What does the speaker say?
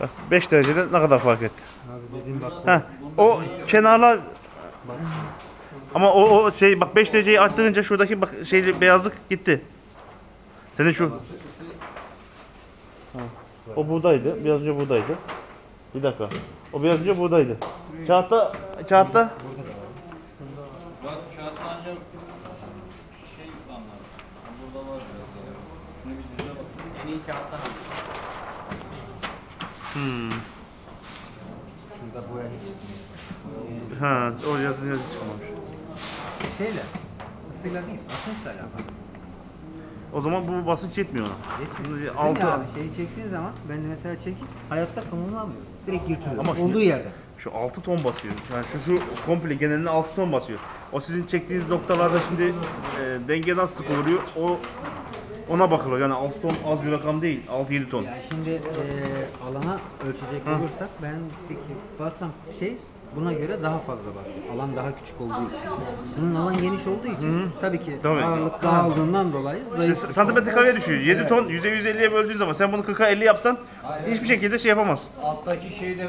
Bak 5 derecede ne kadar fark etti. Heh, o kenarlar ama o, o şey bak 5 dereceyi arttırınca şuradaki bak şeyli beyazlık gitti. Senin şu Ha, O buradaydı. Biraz önce buradaydı. Bir dakika. O biraz önce buradaydı. Kağıtta kağıtta Bak kağıttan ancak şey anlar. Burada var biraz. Şunu bir düzle bakayım. En iyi kağıttan al. şurada boya hiç çıkmıyor. ha o yazın yazı çıkmamış. Şeyle, ısıyla değil, basınçla alakalı. O zaman bu basınç yetmiyor ona. Yetmiyor. Altı- abi şeyi çektiğin zaman ben mesela çekip hayatta kımıldamıyor. Direkt yırtılıyor. Ama şimdi- Olduğu yerde. Şu 6 ton basıyor. Yani şu şu komple geneline 6 ton basıyor. O sizin çektiğiniz noktalarda şimdi e, denge nasıl sık oluyor? O ona bakılıyor. Yani 6 ton az bir rakam değil. 6-7 ton. Yani şimdi eee alana ölçecek olursak ben peki bassam şey buna göre daha fazla bastım. Alan daha küçük olduğu için. Bunun alan geniş olduğu için tabii ki Tabii. ağırlık dağıldığından dolayı İşte zayıf. santimetre kareye düşüyor. 7 ton %150'ye böldüğün zaman sen bunu 40'a 50 yapsan hiçbir şekilde şey yapamazsın. Alttaki şeyde